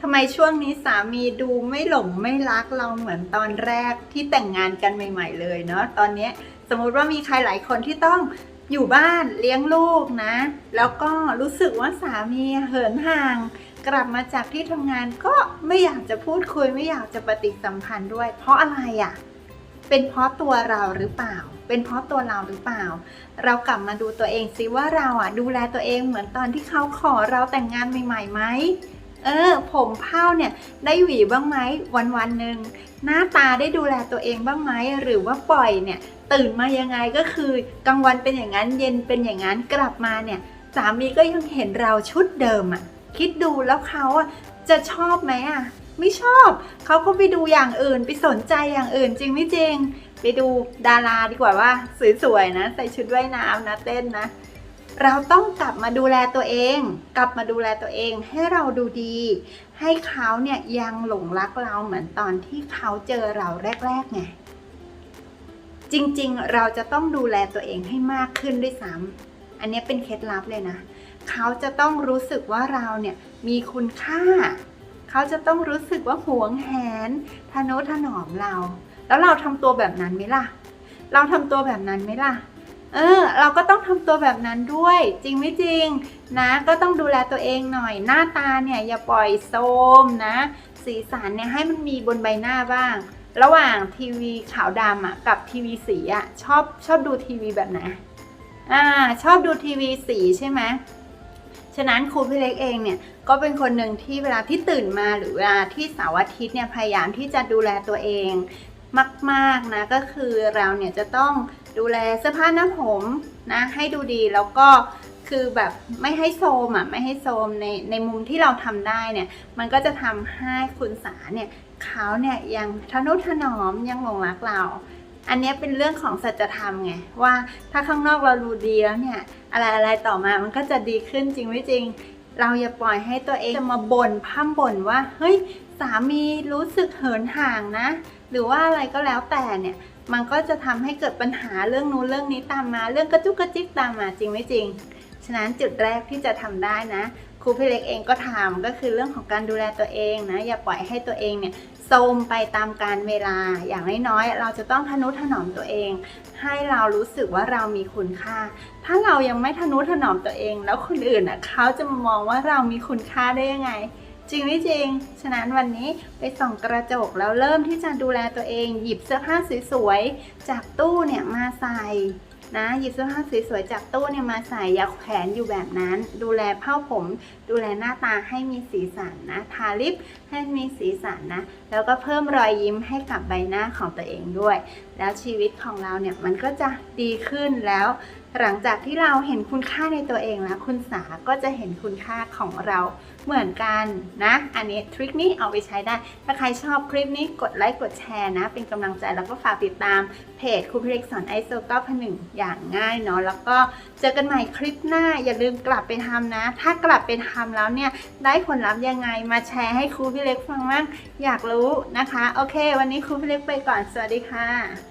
ทำไมช่วงนี้สามีดูไม่หลงไม่รักเราเหมือนตอนแรกที่แต่งงานกันใหม่ ๆ เลยเนาะตอนนี้สมมุติว่ามีใครหลายคนที่ต้องอยู่บ้านเลี้ยงลูกนะ แล้วก็รู้สึกว่าสามีเหินห่าง กลับมาจากที่ทำงานก็ไม่อยากจะพูดคุยไม่อยากจะปฏิสัมพันธ์ด้วย เพราะอะไรอะ่ะเป็นเพราะตัวเราหรือเปล่า เป็นเพราะตัวเราหรือเปล่า เรากลับมาดูตัวเองซิว่าเราอะดูแลตัวเองเหมือนตอนที่เขาขอเราแต่งงานใหม่ๆไหม เออ ผมเผ้าเนี่ยได้หวีบ้างไหมวันวันหนึ่งหน้าตาได้ดูแลตัวเองบ้างไหมหรือว่าปล่อยเนี่ย ตื่นมายังไงก็คือกลางวันเป็นอย่างนั้นเย็นเป็นอย่างนั้นกลับมาเนี่ยสามีก็ยังเห็นเราชุดเดิมอะ่ะคิดดูแล้วเขาอะจะชอบไหมอะไม่ชอบเขาก็ไปดูอย่างอื่นไปสนใจอย่างอื่นจริงไม่จริง ไปดูดาราดีกว่าว่าสวยๆนะ ใส่ชุดว่ายน้ำนะเต้นนะ เราต้องกลับมาดูแลตัวเอง กลับมาดูแลตัวเองให้เราดูดี ให้เขาเนี่ยยังหลงรักเราเหมือนตอนที่เขาเจอเราแรกๆไงจริงๆ เราจะต้องดูแลตัวเองให้มากขึ้นด้วยซ้ำอันนี้เป็นเคล็ดลับเลยนะ เขาจะต้องรู้สึกว่าเราเนี่ยมีคุณค่า เขาจะต้องรู้สึกว่าหวงแหนทนุถนอมเรา แล้วเราทำตัวแบบนั้นไหมล่ะ เราทำตัวแบบนั้นไหมล่ะ เออ เราก็ต้องทำตัวแบบนั้นด้วย จริงไม่จริงนะ ก็ต้องดูแลตัวเองหน่อย หน้าตาเนี่ยอย่าปล่อยโทรมนะ สีสันเนี่ยให้มันมีบนใบหน้าบ้าง ระหว่างทีวีขาวดำอะกับทีวีสีอะชอบชอบดูทีวีแบบไหนอ่าชอบดูทีวีสีใช่ไหมฉะนั้นครูพี่เล็กเองเนี่ยก็เป็นคนหนึ่งที่เวลาที่ตื่นมาหรือเวลาที่เสาร์อาทิตย์เนี่ยพยายามที่จะดูแลตัวเองมาก ๆนะก็คือเราเนี่ยจะต้อง ดูแลเสื้อผ้าหน้าผมนะให้ดูดีแล้วก็คือแบบไม่ให้โซมอะไม่ให้โซมในในมุมที่เราทำได้เนี่ย มันก็จะทำให้คุณสาเนี่ยเขาเนี่ยยังทนุถนอมยังหลงรักเรา อันนี้เป็นเรื่องของสัจธรรมไงว่าถ้าข้างนอกเราดูดีแล้วเนี่ย อะไรอะไรต่อมามันก็จะดีขึ้นจริงไม่จริง เราอย่าปล่อยให้ตัวเองจะมาบ่นพ่ำบ่นว่าเฮ้ยสามีรู้สึกเหินห่างนะ หรือว่าอะไรก็แล้วแต่เนี่ย มันก็จะทำให้เกิดปัญหาเรื่องนู้นเรื่องนี้ตามมา เรื่องกระจุกกระจิกตามมาจริงไม่จริง ฉะนั้นจุดแรกที่จะทำได้นะครูพี่เล็กเองก็ทำก็คือเรื่องของการดูแลตัวเองนะ อย่าปล่อยให้ตัวเองเนี่ยโทมไปตามการเวลาอย่างน้อยๆเราจะต้องทนุถนอมตัวเอง ให้เรารู้สึกว่าเรามีคุณค่า ถ้าเรายังไม่ทนุถนอมตัวเอง แล้วคนอื่นอะเขาจะมามองว่าเรามีคุณค่าได้ยังไง จริงไม่จริง ฉะนั้นวันนี้ไปส่องกระจกแล้วเริ่มที่จะดูแลตัวเอง หยิบเสื้อผ้าสวยๆ จากตู้เนี่ยมาใส่นะหยิบเสื้อผ้าสวยๆจากตู้เนี่ยมาใส่อย่าแขวนอยู่แบบนั้น ดูแลเผ้าผม ดูแลหน้าตาให้มีสีสันนะ ทาลิปให้มีสีสันนะ แล้วก็เพิ่มรอยยิ้มให้กับใบหน้าของตัวเองด้วย แล้วชีวิตของเราเนี่ยมันก็จะดีขึ้นแล้ว หลังจากที่เราเห็นคุณค่าในตัวเองแล้วคุณสาก็จะเห็นคุณค่าของเราเหมือนกันนะ อันนี้ทริคนี้เอาไปใช้ได้ ถ้าใครชอบคลิปนี้กดไลค์กดแชร์นะ เป็นกำลังใจแล้วก็ฝากติดตามเพจครูพิเล็กสอนไอโซก้าพันหนึ่งอย่างง่ายเนาะแล้วก็เจอกันใหม่คลิปหน้า อย่าลืมกลับไปทำนะ ถ้ากลับไปทำแล้วเนี่ยได้ผลลัพธ์ยังไงมาแชร์ให้ครูพีเล็กฟังบ้างอยากรู้นะคะ โอเค วันนี้ครูพีเล็กไปก่อนสวัสดีค่ะ